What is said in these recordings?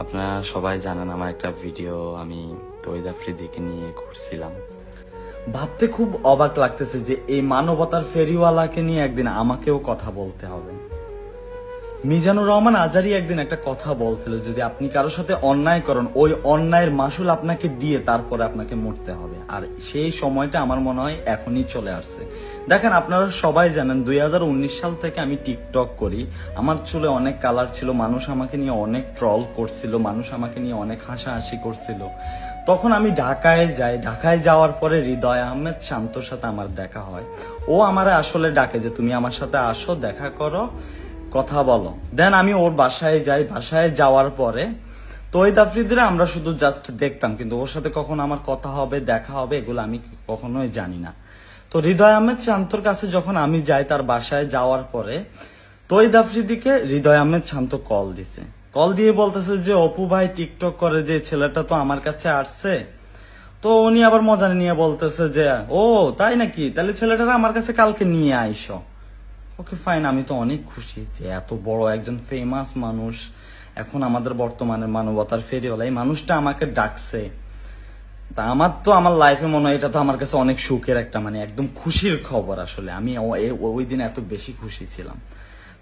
আপনারা সবাই জানেন আমার একটা ভিডিও আমি তৈদ আফ্রিদিকে নিয়ে করছিলাম ভাবতে খুব অবাক লাগতেছে যে এই মানবতার ফেরিওয়ালাকে নিয়ে একদিন আমাকেও কথা বলতে হবে। মিজানুর রহমান আজারি একদিন একটা কথা বলছিল, যদি আপনি কারোর সাথে অন্যায় করেন, ওই অন্যায়ের মাসুল আপনাকে দিয়ে তারপরে আপনাকে মরতে হবে। আর সেই সময়টা আমার মনে হয় এখনই চলে আসছে। দেখেন, আপনারা সবাই জানেন, দুই হাজার উনিশ সাল থেকে আমি টিকটক করি। আমার চুলে অনেক কালার ছিল, মানুষ আমাকে নিয়ে অনেক ট্রল করছিল, মানুষ আমাকে নিয়ে অনেক হাসাহাসি করছিল। তখন আমি ঢাকায় যাই, ঢাকায় যাওয়ার পরে হৃদয় আহমেদ শান্তর সাথে আমার দেখা হয়। ও আমার আসলে ডাকে যে, তুমি আমার সাথে আসো, দেখা করো। কথা বলো। দেন আমি ওর বাসায় যাই। বাসায় যাওয়ার পরে তৈদ আফ্রিদিরা আমরা শুধু জাস্ট দেখতাম, কিন্তু ওর সাথে কখন আমার কথা হবে, দেখা হবে, এগুলো আমি কখনোই জানি না। তো হৃদয় আহমেদ শান্তর কাছে যখন আমি যাই তার বাসায় যাওয়ার পরে তৈদ আফ্রিদিকে হৃদয় আহমেদ শান্ত কল দিছে। কল দিয়ে বলতেছে যে, অপু ভাই টিকটক করে যে ছেলেটা তো আমার কাছে আসছে। তো উনি আবার মজা নিয়ে বলতেছে যে, ও, তাই নাকি? তাহলে ছেলেটারা আমার কাছে কালকে নিয়ে আইসো। ওকে ফাইন আমি তো অনেক খুশি যে এত বড় একজন ফেমাস মানুষ এখন আমাদের বর্তমানে মানবতার ফেরিওয়ালা এই মানুষটা আমাকে ডাকছে। তা আমার তো আমার লাইফে মনে হয় এটা তো আমার কাছে অনেক সুখের একটা মানে একদম খুশির খবর আসলে। আমি ওই দিন এত বেশি খুশি ছিলাম।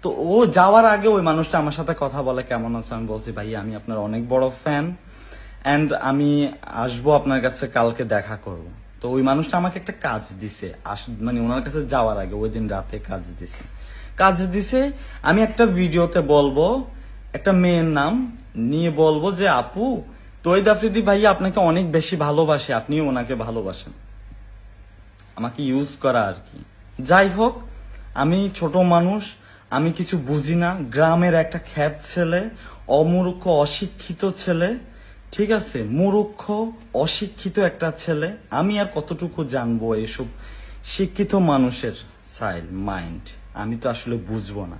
তো ও যাওয়ার আগে ওই মানুষটা আমার সাথে কথা বলে, কেমন আছে? আমি বলছি, ভাই, আমি আপনার অনেক বড় ফ্যান অ্যান্ড আমি আসব আপনার কাছে কালকে দেখা করব। তো ওই মানুষটা আমাকে একটা কাজ দিছে। আস- মানে ওনার কাছে যাওয়ার আগে, ওই দিন রাতে কাজ দিছে। কাজ দিছে, আমি একটা ভিডিওতে বলব, একটা মেয়ের নাম নিয়ে বলব যে, আপু তৈদ আফ্রিদি ভাইয়া আপনাকে অনেক বেশি ভালোবাসে, আপনিও ওনাকে ভালোবাসেন। আমাকে ইউজ করা আর কি। যাই হোক, আমি ছোট মানুষ, আমি কিছু বুঝি না। গ্রামের একটা খ্যাত ছেলে, অমূর্খ, অশিক্ষিত ছেলে ঠিক আছে, মূর্খ, অশিক্ষিত একটা ছেলে। আমি আর কতটুকু জানব এসব শিক্ষিত মানুষের সাইল মাইন্ড আমি তো আসলে বুঝব না।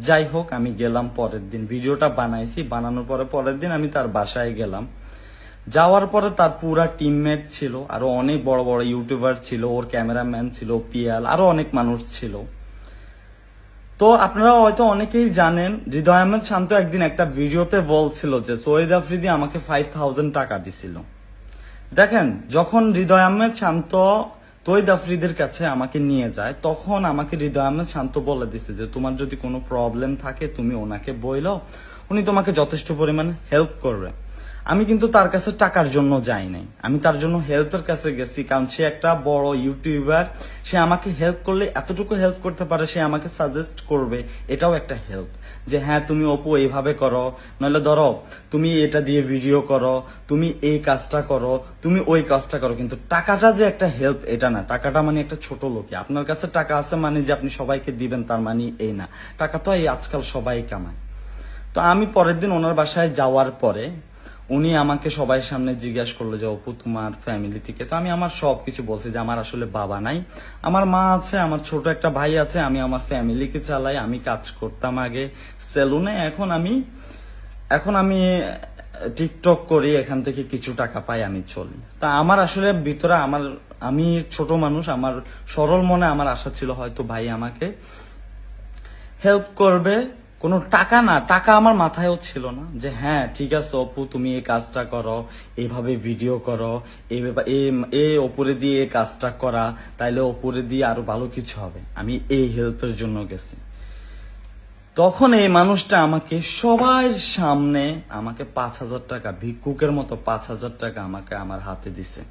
যাই হোক, আমি গেলাম পরের দিন। ভিডিওটা বানাইছি, বানানোর পরে পরের দিন আমি তার বাসায় গেলাম। যাওয়ার পরে তার পুরা টিমমেট ছিল, আরও অনেক বড় বড় ইউটিউবার ছিল, ওর ক্যামেরাম্যান ছিল, পিয়াল, আরও অনেক মানুষ ছিল। তো আপনারা হয়তো অনেকেই জানেন, হৃদয় আহমেদ শান্ত একদিন একটা ভিডিওতে বলছিল যে, সৈয়দ আফ্রিদি আমাকে ফাইভ থাউজেন্ড টাকা দিছিল। দেখেন, যখন হৃদয় আহমেদ শান্ত তৈদ আফ্রিদের কাছে আমাকে নিয়ে যায়, তখন আমাকে হৃদয় আহমেদ শান্ত বলে দিছে যে, তোমার যদি কোনো প্রবলেম থাকে, তুমি ওনাকে বইলো উনি তোমাকে যথেষ্ট পরিমাণে হেল্প করবে। আমি কিন্তু তার কাছে টাকার জন্য যাই নাই। আমি তার জন্য হেল্পের কাছে গেছি কারণ সে একটা বড় ইউটিউবার। সে আমাকে হেল্প করলে এতটুকু হেল্প করতে পারে, সে আমাকে সাজেস্ট করবে, এটাও একটা হেল্প যে হ্যাঁ তুমি অপু, এইভাবে করো। নইলে ধরো, তুমি এটা দিয়ে ভিডিও করো, তুমি এই কাজটা করো, তুমি ওই কাজটা করো। কিন্তু টাকাটা যে একটা হেল্প এটা না। টাকাটা মানে একটা ছোট লোকে আপনার কাছে টাকা আছে মানে যে আপনি সবাইকে দিবেন, তার মানে এই না। টাকা তো এই আজকাল সবাই কামায়। তো আমি পরের দিন ওনার বাসায় যাওয়ার পরে উনি আমাকে সবাই সামনে জিজ্ঞাসা করল যে, অপু, তোমার ফ্যামিলি থেকে? তো আমি আমার সব কিছু বলছি যে, আমার আসলে বাবা নাই। আমার মা আছে, আমার ছোট একটা ভাই আছে, আমি আমার ফ্যামিলিকে চালাই, আমি কাজ করতাম আগে সেলুনে। এখন আমি এখন আমি টিকটক করি, এখান থেকে কিছু টাকা পাই, আমি চলি। তা আমার আসলে ভিতরে আমার, আমি ছোট মানুষ, আমার সরল মনে আমার আশা ছিল হয়তো ভাই আমাকে হেল্প করবে। কোনো টাকা না, টাকা আমার মাথায়ও ছিল না যে হ্যাঁ ঠিক আছে অপু, তুমি এই কাজটা করো এভাবে ভিডিও করো এ ওপরে দিয়ে এই কাজটা করা, তাইলে ওপরে দিয়ে আরও ভালো কিছু হবে। আমি এই হেল্পের জন্য গেছি। তখন এই মানুষটা আমাকে, সবার সামনে আমাকে পাঁচ হাজার টাকা, ভিক্ষুকের মতো পাঁচ হাজার টাকা আমাকে আমার হাতে দিছে।